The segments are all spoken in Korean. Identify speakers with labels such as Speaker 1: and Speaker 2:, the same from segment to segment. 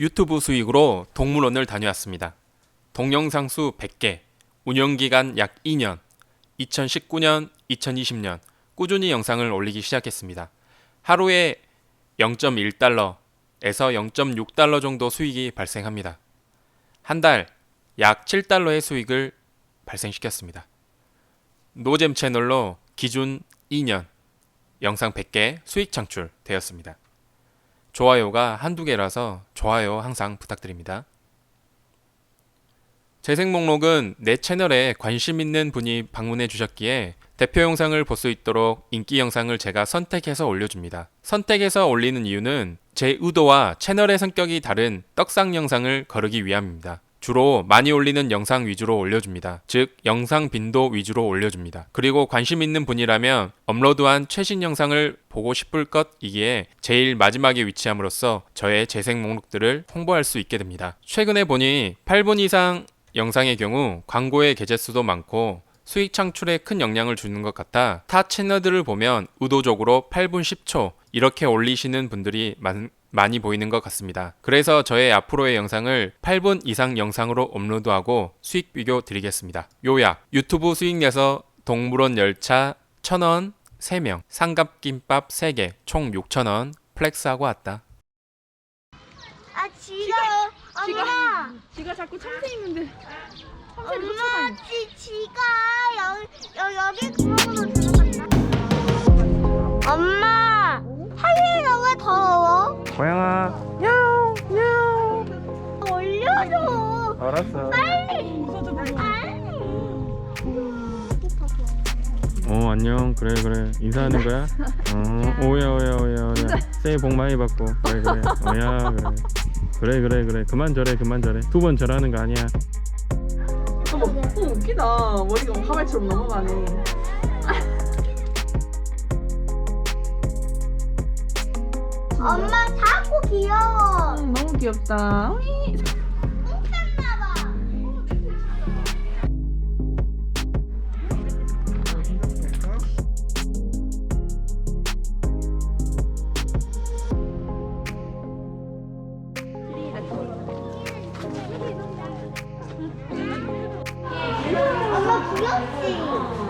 Speaker 1: 유튜브 수익으로 동물원을 다녀왔습니다. 동영상 수 100개, 운영 기간 약 2년, 2019년, 2020년 꾸준히 영상을 올리기 시작했습니다. 하루에 0.1달러에서 0.6달러 정도 수익이 발생합니다. 한 달 약 7달러의 수익을 발생시켰습니다. 노잼 채널로 기준 2년 영상 100개 수익 창출 되었습니다. 좋아요가 한두 개라서 좋아요 항상 부탁드립니다. 재생 목록은 내 채널에 관심 있는 분이 방문해 주셨기에 대표 영상을 볼 수 있도록 인기 영상을 제가 선택해서 올려줍니다. 선택해서 올리는 이유는 제 의도와 채널의 성격이 다른 떡상 영상을 거르기 위함입니다. 주로 많이 올리는 영상 위주로 올려줍니다. 즉, 영상 빈도 위주로 올려줍니다. 그리고 관심 있는 분이라면 업로드한 최신 영상을 보고 싶을 것이기에 제일 마지막에 위치함으로써 저의 재생 목록들을 홍보할 수 있게 됩니다. 최근에 보니 8분 이상 영상의 경우 광고의 게재 수도 많고 수익 창출에 큰 영향을 주는 것 같아 타 채널들을 보면 의도적으로 8분 10초 이렇게 올리시는 분들이 많, 많이 보이는 것 같습니다. 그래서 저의 앞으로의 영상을 8분 이상 영상으로 업로드하고 수익 비교 드리겠습니다. 요약 유튜브 수익 내서 동물원 열차 1000원 3명 삼각김밥 3개 총 6000원 플렉스하고 왔다.
Speaker 2: 아 지가
Speaker 3: 지가-
Speaker 2: 엄마
Speaker 3: 지가 자꾸 참새 있는데 참새를
Speaker 2: 엄마
Speaker 3: 쫓아다니.
Speaker 2: 지 지가 여, 여 여기 구멍으로 들어갔다. 엄마 하이에가 왜 더러워?
Speaker 1: 고양아. 야옹 야옹.
Speaker 2: 올려줘.
Speaker 1: 알았어.
Speaker 2: 빨리. 아니.
Speaker 1: 어 안녕. 그래 그래. 인사하는 거야? 어 오야 오야 오야 오야. 새해 복 많이 받고. 그래 그래. 오야 그래. 그래 그래 그래. 그만 절해 그만 절해. 두번 절하는 거 아니야.
Speaker 3: 어머, 어, 웃기다. 머리가 화발처럼 넘어가네.
Speaker 2: 엄마 자꾸 귀여워.
Speaker 3: 음, 너무 귀엽다. 어이.
Speaker 2: 웃겼나봐. 엄마 귀엽지?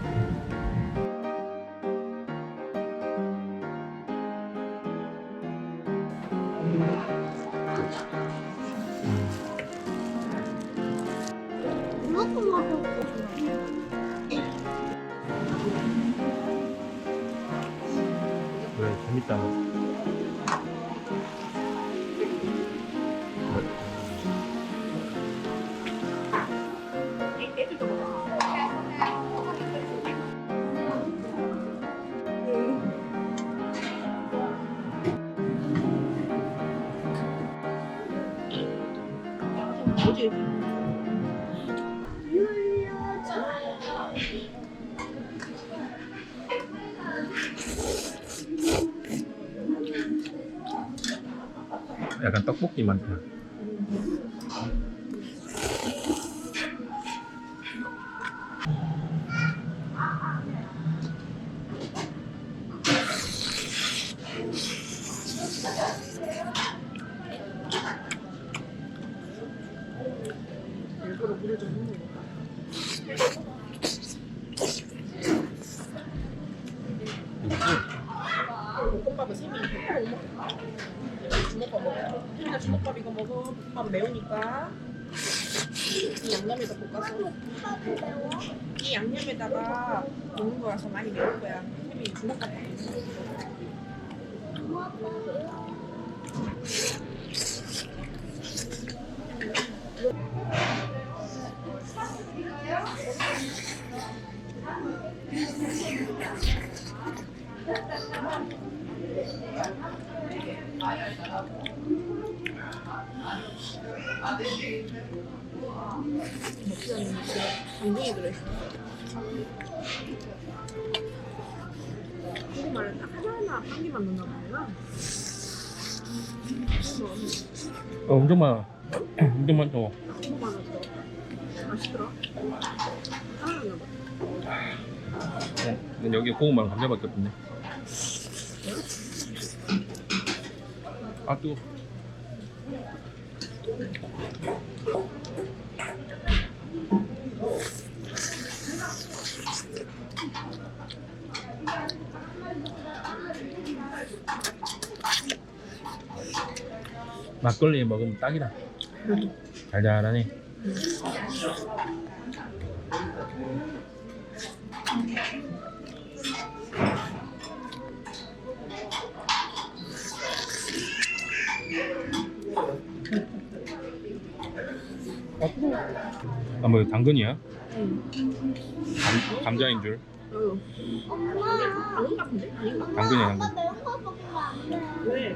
Speaker 2: 이것도 먹어.
Speaker 1: 그래 재밌다
Speaker 3: 뭐지?
Speaker 1: 약간 떡볶이 맛이야
Speaker 3: 일부러 물을 좀 넣는 거. 볶음밥을 셈이 주먹밥 먹어. 혜민아 주먹밥 이거 매우니까. 이 양념에다 볶아서. 이 양념에다가 먹는 거라서 많이 매울 거야. 혜민이 주먹밥 먹 어.
Speaker 4: 엄청 많아. 엄청 많다.
Speaker 3: 한국말 넣어. 맛있더라. 하나
Speaker 4: 여기 고구마랑 감자밖에 없네. 아 뜨거. 막걸리 먹으면 딱이다. 달달하네. 아, 뭐 당근이야?
Speaker 3: 응.
Speaker 4: 감, 감자인 줄.
Speaker 3: 어.
Speaker 2: 엄마.
Speaker 3: 당근 같은데? 아닌가?
Speaker 4: 당근이야, 당근.
Speaker 3: 왜?